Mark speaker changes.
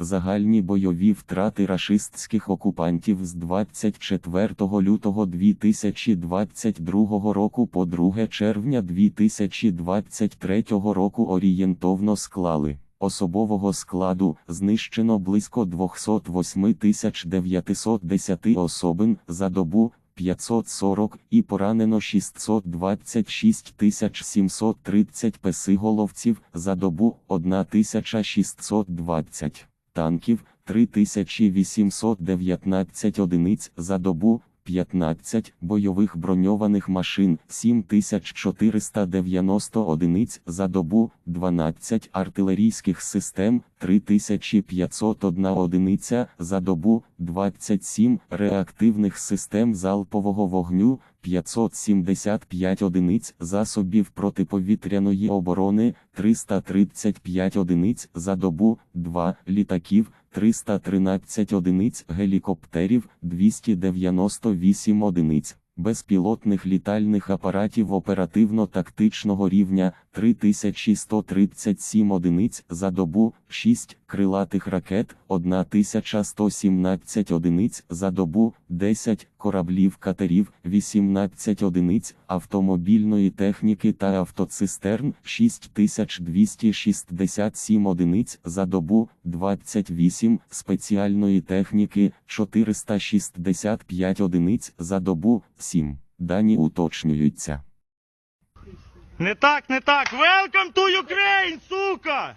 Speaker 1: Загальні бойові втрати рашистських окупантів з 24 лютого 2022 року по 2 червня 2023 року орієнтовно склали. Особового складу знищено близько 208 910 особин за добу 540 і поранено 626 730 песиголовців за добу 1620 танків 3819 одиниць за добу, 15 бойових броньованих машин 7490 одиниць за добу, 12 артилерійських систем 3501 одиниця за добу, 27 реактивних систем залпового вогню 575 одиниць засобів протиповітряної оборони 335 одиниць за добу, 2 літаків 313 одиниць гелікоптерів 298 одиниць. Безпілотних літальних апаратів оперативно-тактичного рівня 3137 одиниць за добу, 6 крилатих ракет 1117 одиниць за добу, 10 кораблів катерів 18 одиниць автомобільної техніки та автоцистерн 6267 одиниць за добу, 28 спеціальної техніки 465 одиниць за добу, 7. Дані уточнюються.
Speaker 2: Не так, не так. Welcome to Ukraine, сука!